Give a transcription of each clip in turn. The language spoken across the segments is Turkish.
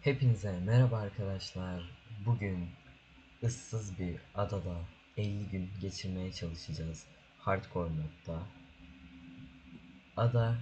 Hepinize merhaba arkadaşlar. Bugün ıssız bir adada 50 gün geçirmeye çalışacağız. Hardcore modda. Ada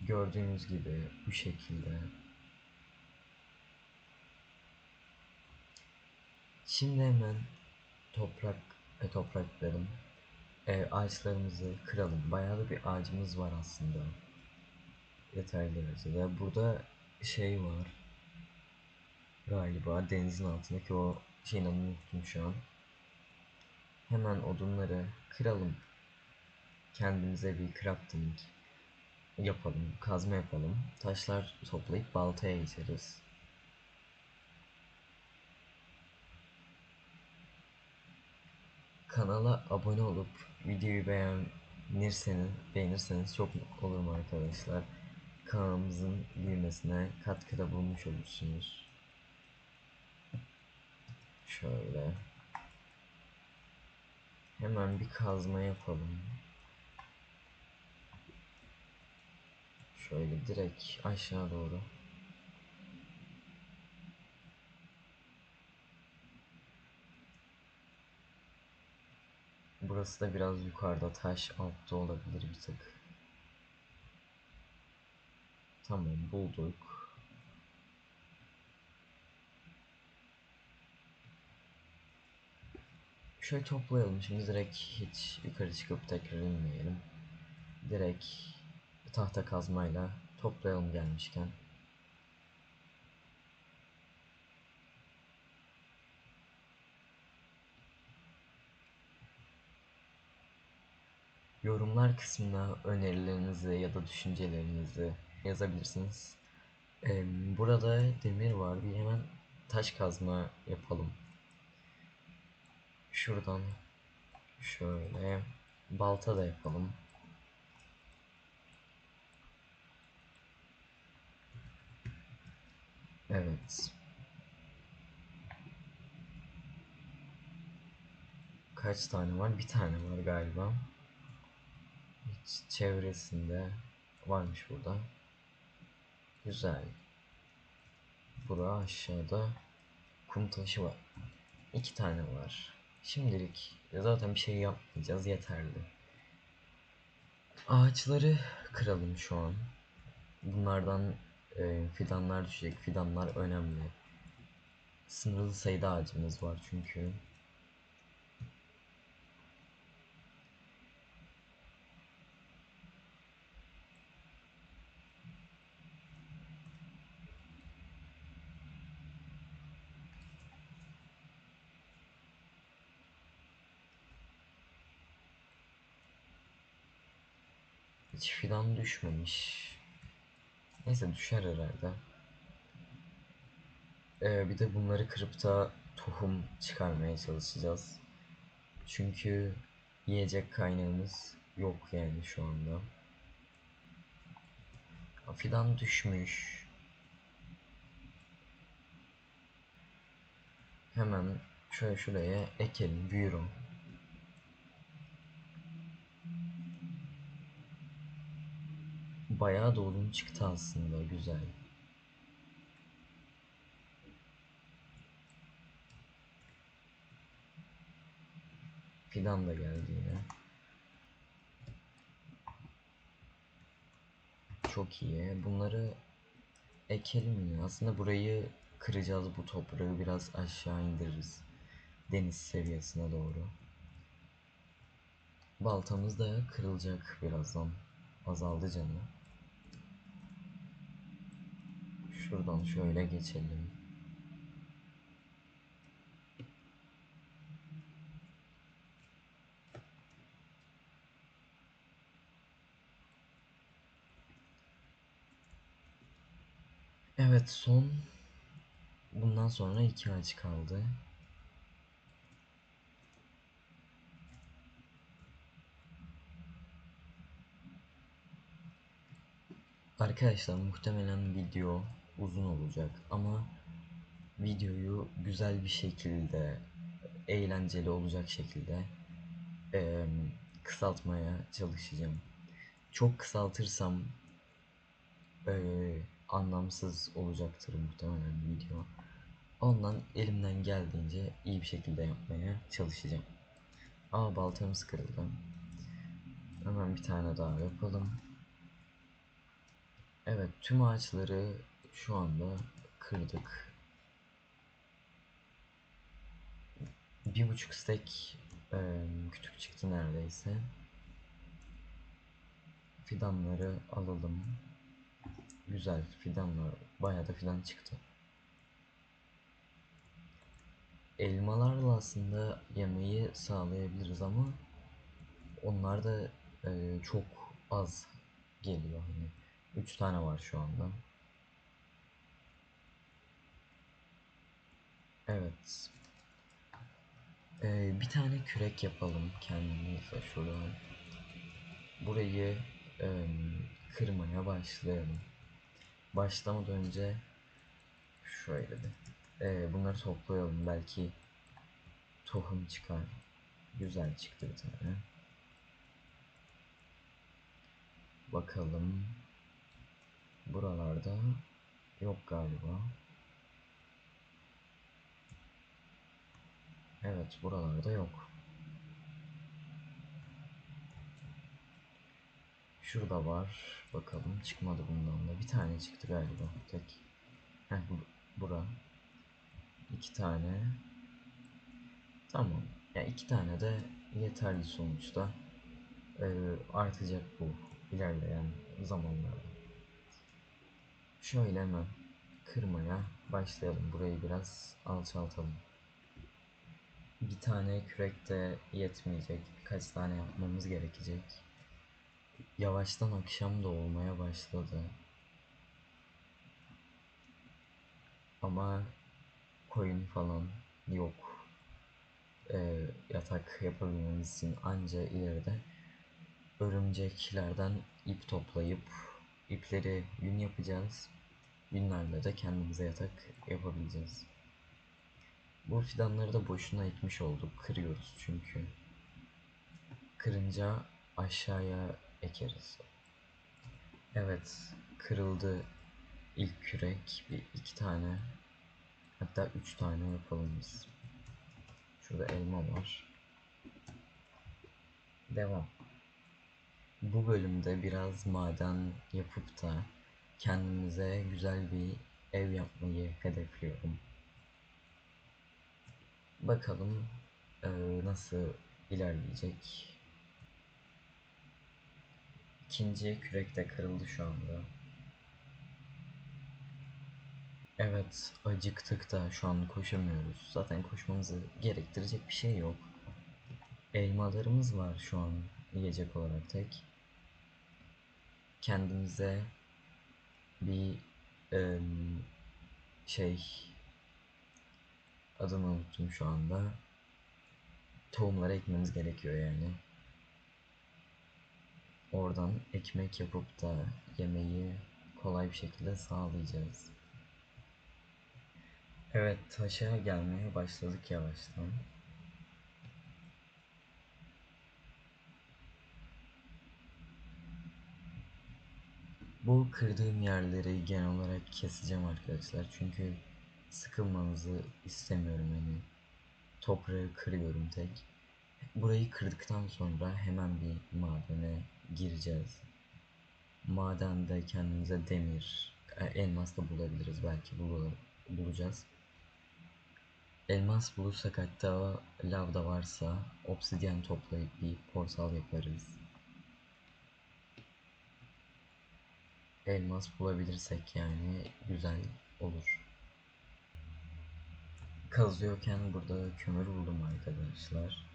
gördüğünüz gibi bu şekilde. Şimdi hemen toprak e, topraklarım e, ağaçlarımızı kıralım. Bayağı da bir ağacımız var aslında. Yeterli derecede. Burada şey var galiba denizin altındaki o şeyin adını unuttum şu an. Hemen odunları kıralım. Kendimize bir crafting yapalım, kazma yapalım. Taşlar toplayıp baltaya geçeriz. Kanala abone olup videoyu beğenirseniz, beğenirseniz çok mutlu olurum arkadaşlar. Kanalımızın büyümesine katkıda bulmuş olursunuz. Şöyle. Hemen bir kazma yapalım. Şöyle direkt aşağı doğru. Burası da biraz yukarıda taş altta olabilir bir tık. Tamam bulduk. Şöyle toplayalım. Şimdi direkt hiç yukarı çıkıp tekrar inmeyelim. Direkt tahta kazmayla toplayalım gelmişken. Yorumlar kısmına önerilerinizi ya da düşüncelerinizi yazabilirsiniz. Burada demir var. Bir hemen taş kazma yapalım. Şuradan şöyle balta da yapalım. Evet. Kaç tane var? Bir tane var galiba. Hiç çevresinde varmış burada. Güzel. Bura aşağıda kum taşı var. İki tane var. Şimdilik zaten bir şey yapmayacağız yeterli. Ağaçları kıralım şu an. Bunlardan e, fidanlar düşecek. Fidanlar önemli. Sınırlı sayıda ağacımız var çünkü. Hiç fidan düşmemiş. Neyse düşer herhalde. Ee, bir de bunları kırıp da tohum çıkarmaya çalışacağız. Çünkü yiyecek kaynağımız yok yani şu anda. Fidan düşmüş. Hemen şöyle şuraya ekelim, büyür Bayağı da odun çıktı aslında güzel. Fidan da geldi yine. Çok iyi. Bunları ekelim ya. Aslında burayı kıracağız bu toprağı biraz aşağı indiririz. Deniz seviyesine doğru. Baltamız da kırılacak birazdan. Azaldı canı. Şuradan şöyle geçelim. Evet son bundan sonra iki ağaç kaldı. Arkadaşlar muhtemelen video uzun olacak ama videoyu güzel bir şekilde eğlenceli olacak şekilde e, kısaltmaya çalışacağım. Çok kısaltırsam e, anlamsız olacaktır muhtemelen video. Ondan elimden geldiğince iyi bir şekilde yapmaya çalışacağım. Aa baltamız kırıldı. Hemen bir tane daha yapalım. Evet tüm ağaçları şu anda kırdık. Bir buçuk stek e, kütük çıktı neredeyse. Fidanları alalım. Güzel fidanlar. Bayağı da fidan çıktı. Elmalarla aslında yemeği sağlayabiliriz ama onlar da e, çok az geliyor hani. 3 tane var şu anda. Evet. Ee, bir tane kürek yapalım kendimize şuradan. Burayı e, kırmaya başlayalım. Başlamadan önce şöyle bir e, bunları toplayalım belki tohum çıkar. Güzel çıktı bir tane. Bakalım. Buralarda yok galiba. Evet buralarda yok. Şurada var. Bakalım çıkmadı bundan da. Bir tane çıktı galiba. Tek. Heh bu, bura. İki tane. Tamam. Ya yani iki tane de yeterli sonuçta. Ee, artacak bu ilerleyen zamanlarda. Şöyle hemen kırmaya başlayalım. Burayı biraz alçaltalım. Bir tane kürek de yetmeyecek. Birkaç tane yapmamız gerekecek. Yavaştan akşam da olmaya başladı. Ama koyun falan yok. Ee, yatak yapabilmemiz için anca ileride örümceklerden ip toplayıp ipleri yün yapacağız. Yünlerle de kendimize yatak yapabileceğiz. Bu fidanları da boşuna ekmiş olduk. Kırıyoruz çünkü. Kırınca aşağıya ekeriz. Evet, kırıldı ilk kürek. Bir iki tane, hatta üç tane yapalım biz. Şurada elma var. Devam. Bu bölümde biraz maden yapıp da kendimize güzel bir ev yapmayı hedefliyorum. Bakalım e, nasıl ilerleyecek. İkinci kürek de kırıldı şu anda. Evet acıktık da şu an koşamıyoruz. Zaten koşmamızı gerektirecek bir şey yok. Elmalarımız var şu an yiyecek olarak tek. Kendimize bir e, şey adını unuttum şu anda. Tohumları ekmemiz gerekiyor yani. Oradan ekmek yapıp da yemeği kolay bir şekilde sağlayacağız. Evet taşa gelmeye başladık yavaştan. Bu kırdığım yerleri genel olarak keseceğim arkadaşlar. Çünkü sıkılmanızı istemiyorum hani. Toprağı kırıyorum tek. Burayı kırdıktan sonra hemen bir madene gireceğiz. Madende kendimize demir, elmas da bulabiliriz belki bul bulacağız. Elmas bulursak hatta lav da varsa obsidyen toplayıp bir portal yaparız. Elmas bulabilirsek yani güzel olur. Kazıyorken burada kömür buldum arkadaşlar.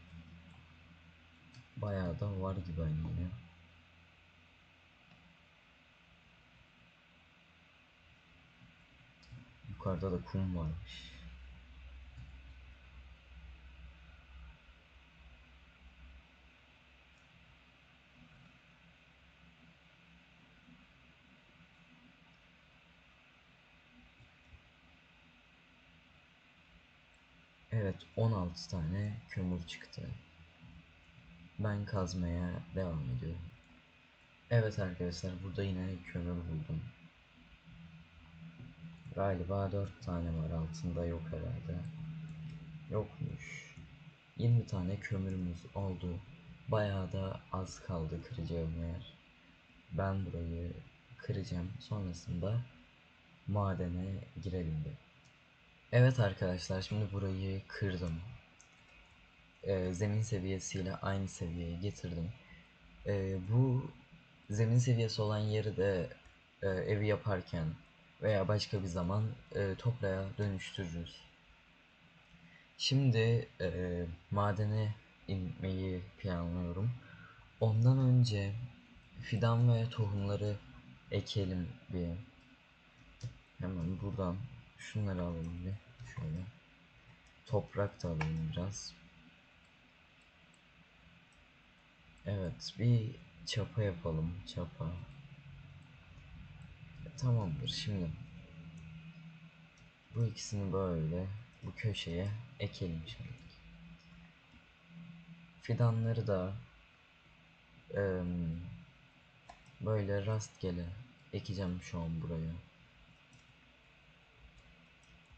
Bayağı da var gibi hani yine. Yukarıda da kum varmış. Evet 16 tane kömür çıktı. Ben kazmaya devam ediyorum. Evet arkadaşlar burada yine kömür buldum. Galiba 4 tane var altında yok herhalde. Yokmuş. 20 tane kömürümüz oldu. Bayağı da az kaldı kıracağım yer. Ben burayı kıracağım. Sonrasında madene girelim de. Evet arkadaşlar şimdi burayı kırdım. Ee, zemin seviyesiyle aynı seviyeye getirdim. Ee, bu zemin seviyesi olan yeri de e, evi yaparken veya başka bir zaman e, toprağa dönüştürürüz. Şimdi e, madene inmeyi planlıyorum. Ondan önce fidan ve tohumları ekelim bir. Hemen buradan şunları alalım bir. Şöyle. Toprak da alalım biraz. Evet bir çapa yapalım. Çapa. Tamamdır şimdi. Bu ikisini böyle bu köşeye ekelim şimdi. Fidanları da böyle rastgele ekeceğim şu an buraya.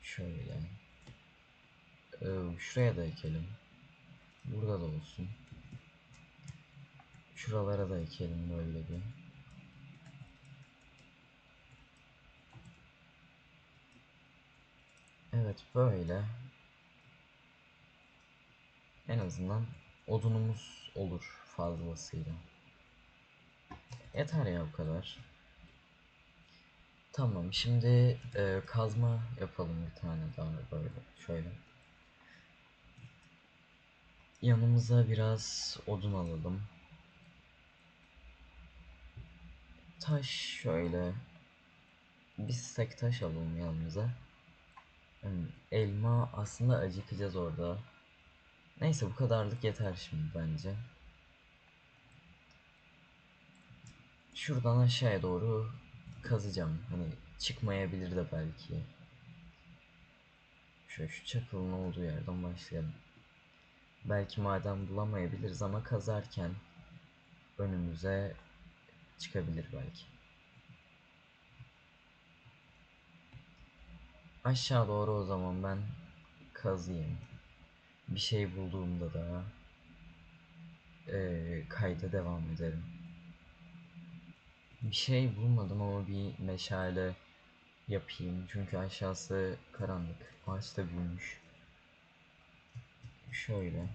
Şöyle. Eee, şuraya da ekelim. Burada da olsun. Şuralara da ekelim böyle bir. Evet böyle. En azından odunumuz olur fazlasıyla. Yeter ya bu kadar. Tamam şimdi e, kazma yapalım bir tane daha böyle şöyle. Yanımıza biraz odun alalım. Taş şöyle. Bir stek taş alalım yanımıza. Hmm, elma aslında acıkacağız orada. Neyse bu kadarlık yeter şimdi bence. Şuradan aşağıya doğru kazacağım. Hani çıkmayabilir de belki. Şöyle şu çakılın olduğu yerden başlayalım. Belki maden bulamayabiliriz ama kazarken önümüze çıkabilir belki. Aşağı doğru o zaman ben kazıyım. Bir şey bulduğumda da eee kayda devam ederim. Bir şey bulmadım ama bir meşale yapayım. Çünkü aşağısı karanlık. Ağaç da büyümüş. Şöyle.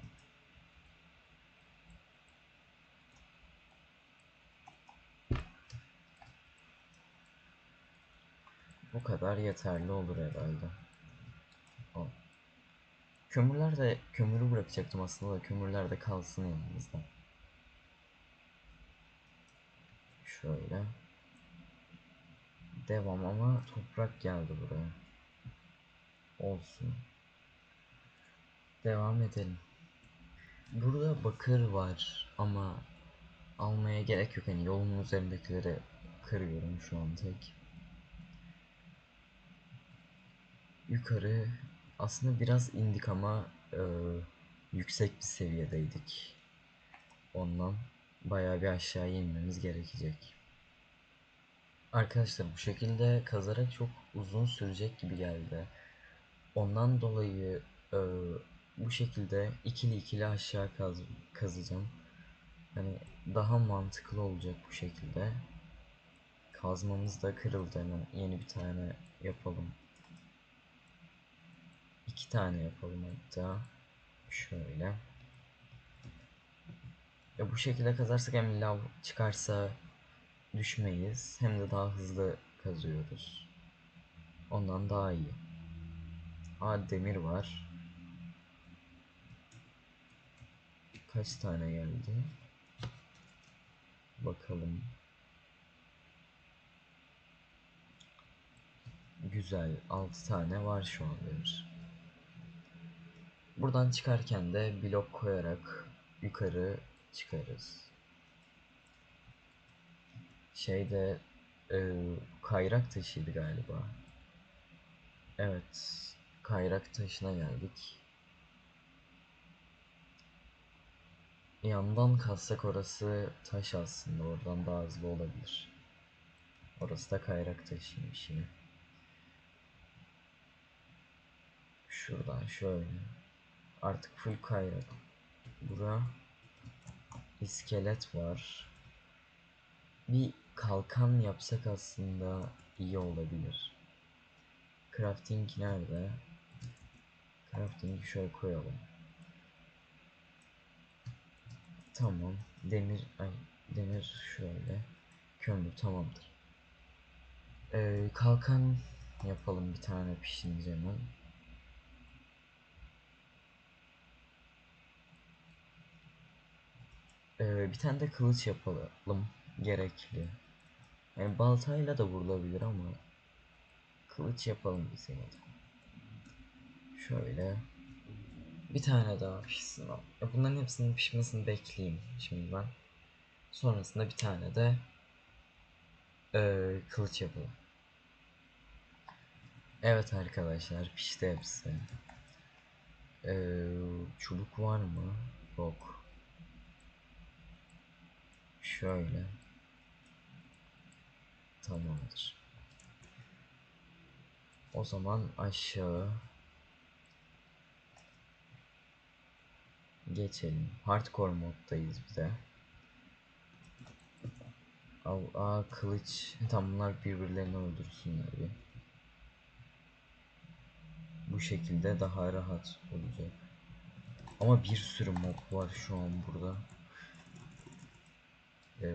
Bu kadar yeterli olur herhalde. O. Kömürler de kömürü bırakacaktım aslında da kömürler de kalsın yanımızda. Şöyle. Devam ama toprak geldi buraya. Olsun. Devam edelim. Burada bakır var ama almaya gerek yok. Hani yolun üzerindekileri kırıyorum şu an tek. Yukarı aslında biraz indik ama e, yüksek bir seviyedeydik. Ondan bayağı bir aşağıya inmemiz gerekecek. Arkadaşlar bu şekilde kazarak çok uzun sürecek gibi geldi. Ondan dolayı e, bu şekilde ikili ikili aşağı kaz kazacağım. Hani daha mantıklı olacak bu şekilde. Kazmamız da kırıldı hemen yeni bir tane yapalım. İki tane yapalım hatta. Şöyle. Ya bu şekilde kazarsak hem lav çıkarsa düşmeyiz hem de daha hızlı kazıyoruz. Ondan daha iyi. Aa demir var. Kaç tane geldi? Bakalım. Güzel. 6 tane var şu an demir. Buradan çıkarken de blok koyarak yukarı çıkarız. Şeyde e, kayrak taşıydı galiba. Evet. Kayrak taşına geldik. Yandan kazsak orası taş aslında. Oradan daha hızlı olabilir. Orası da kayrak taşıymış yine. Şuradan şöyle. Artık full kayrak. Bura iskelet var. Bir kalkan yapsak aslında iyi olabilir. Crafting nerede? Crafting'i şöyle koyalım. Tamam. Demir ay demir şöyle. Kömür tamamdır. Ee, kalkan yapalım bir tane pişince hemen. Bir tane de kılıç yapalım. Gerekli. Yani baltayla da vurulabilir ama kılıç yapalım biz yine de. Şöyle. Bir tane daha pişsin. Ya Bunların hepsinin pişmesini bekleyeyim şimdi ben. Sonrasında bir tane de eee, kılıç yapalım. Evet arkadaşlar pişti hepsi. Eee, çubuk var mı? Yok. Şöyle. Tamamdır. O zaman aşağı geçelim. Hardcore moddayız bir de. Al, aa kılıç. Tam bunlar birbirlerini öldürsünler bir. Bu şekilde daha rahat olacak. Ama bir sürü mob var şu an burada. Ee,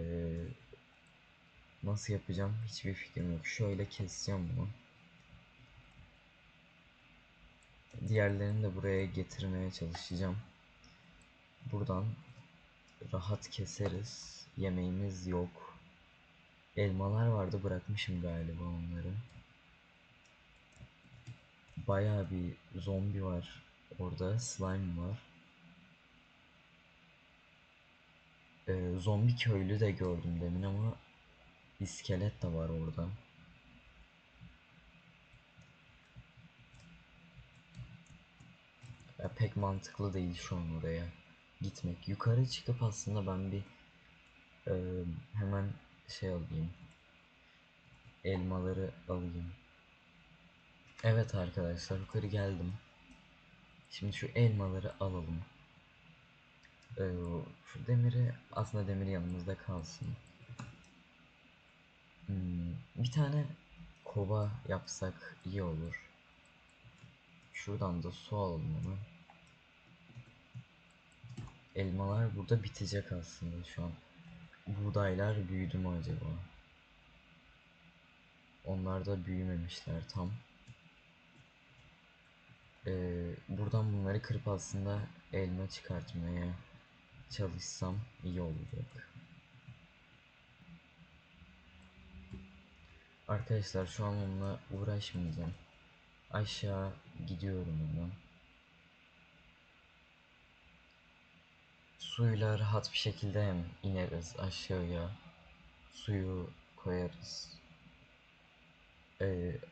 nasıl yapacağım hiçbir fikrim yok. Şöyle keseceğim bunu. Diğerlerini de buraya getirmeye çalışacağım. Buradan rahat keseriz. Yemeğimiz yok. Elmalar vardı bırakmışım galiba onları. Bayağı bir zombi var orada. Slime var. Ee, zombi köylü de gördüm demin ama iskelet de var orada. Ya pek mantıklı değil şu an oraya gitmek. Yukarı çıkıp aslında ben bir e, hemen şey alayım. Elmaları alayım. Evet arkadaşlar yukarı geldim. Şimdi şu elmaları alalım. Ee, şu demiri aslında demir yanımızda kalsın. Hmm, bir tane kova yapsak iyi olur. Şuradan da su alalım. Elmalar burada bitecek aslında şu an. Buğdaylar büyüdü mü acaba? Onlar da büyümemişler tam. Ee, buradan bunları kırıp aslında elma çıkartmaya çalışsam iyi olacak. Arkadaşlar şu an onunla uğraşmayacağım. Aşağı gidiyorum hemen. Suyla rahat bir şekilde hem ineriz aşağıya. Suyu koyarız. Ee,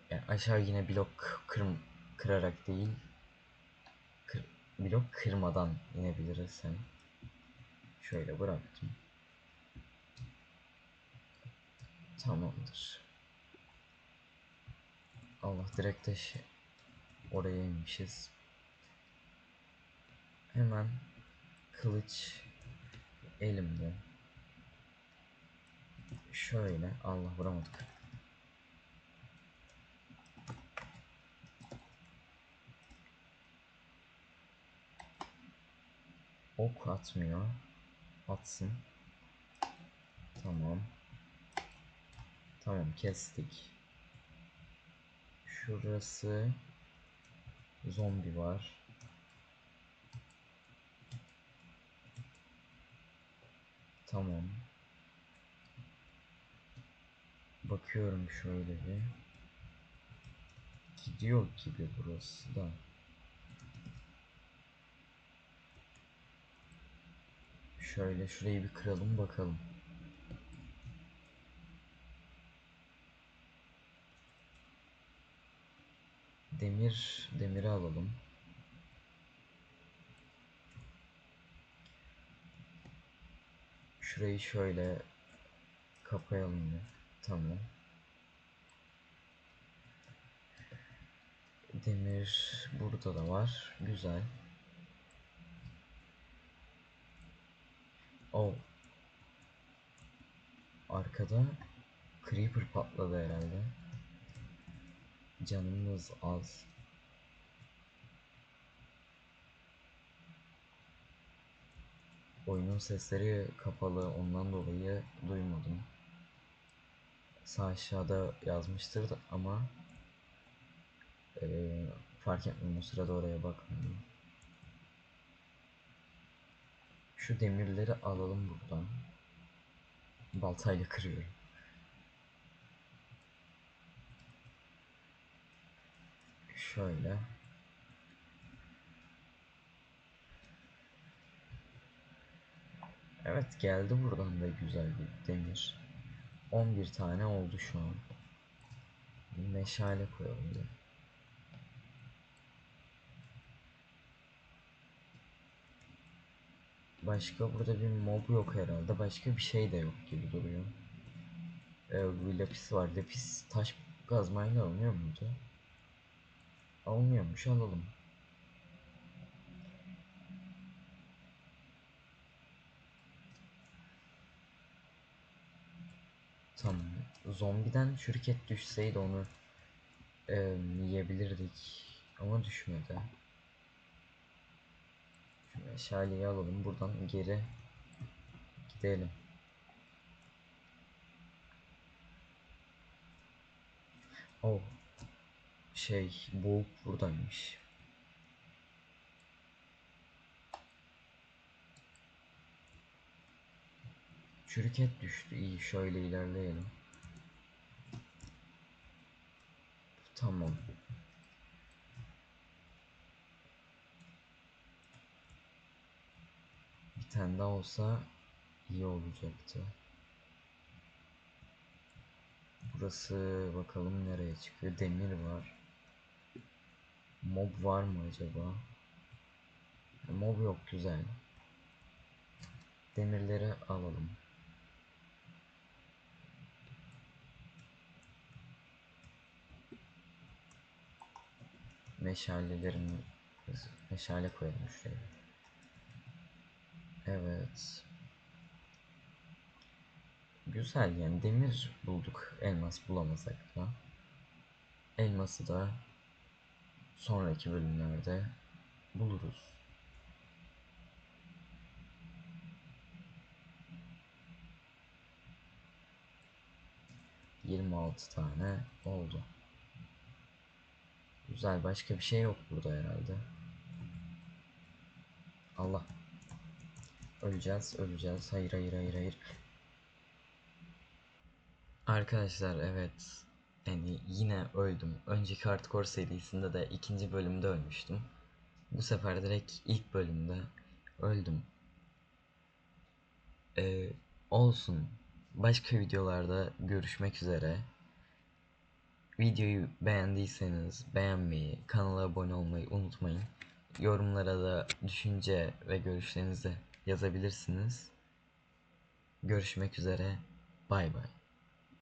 yani aşağı yine blok kırm kırarak değil, kır blok kırmadan inebiliriz hem. Şöyle bıraktım. Tamamdır. Allah direkt de şey, oraya inmişiz. Hemen kılıç elimde. Şöyle Allah vuramadık. Ok atmıyor. Atsın. Tamam. Tamam kestik. Şurası zombi var. Tamam. Bakıyorum şöyle bir. Gidiyor gibi burası da. Şöyle şurayı bir kıralım bakalım. Demir, demiri alalım. Şurayı şöyle kapayalım ya. Tamam. Demir burada da var. Güzel. O arkada creeper patladı herhalde. Canımız az. Oyunun sesleri kapalı ondan dolayı duymadım. Sağ aşağıda yazmıştır ama eee, fark etmedim o sırada oraya bakmadım. Şu demirleri alalım buradan. Baltayla kırıyorum. Şöyle. Evet geldi buradan da güzel bir demir. 11 tane oldu şu an. Meşale koyalım bir. Başka burada bir mob yok herhalde. Başka bir şey de yok gibi duruyor. Ee, bir lapis var. Lapis taş kazmayla alınıyor muydu? Alınıyormuş alalım. Tamam. Zombiden şirket düşseydi onu e, yiyebilirdik. Ama düşmedi. Şu meşaleyi alalım. Buradan geri gidelim. Oh. Şey, boğuk buradaymış. Çürük et düştü. İyi şöyle ilerleyelim. Tamam. Tane daha olsa iyi olacaktı. Burası bakalım nereye çıkıyor. Demir var. Mob var mı acaba? Mob yok güzel. Demirleri alalım. Meşalelerini meşale koyalım şuraya. Evet. Güzel yani demir bulduk elmas bulamasak da. Elması da sonraki bölümlerde buluruz. Yirmi altı tane oldu. Güzel başka bir şey yok burada herhalde. Allah. Öleceğiz, öleceğiz. Hayır, hayır, hayır, hayır. Arkadaşlar evet. Yani yine öldüm. Önceki Hardcore serisinde de ikinci bölümde ölmüştüm. Bu sefer direkt ilk bölümde öldüm. Ee, olsun. Başka videolarda görüşmek üzere. Videoyu beğendiyseniz beğenmeyi, kanala abone olmayı unutmayın. Yorumlara da düşünce ve görüşlerinizi yazabilirsiniz. Görüşmek üzere. Bay bay.